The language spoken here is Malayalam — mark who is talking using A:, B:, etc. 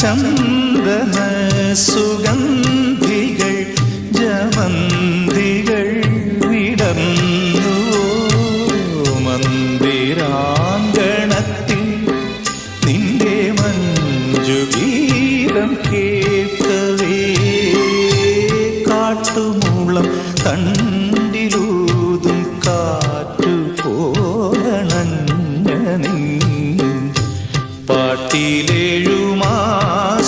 A: ചന്ദന സുഗന്ധികൾ ജമന്തികൾ വിടന്നുവോ മന്ദിരാങ്കണത്തിൽ നിന്റെ മഞ്ജുഗീരം കേട്ടവേ കാട്ടുമൂളം കണ്ടിലൂതും കാറ്റു പോലണഞ്ഞ പാട്ടിലേഴു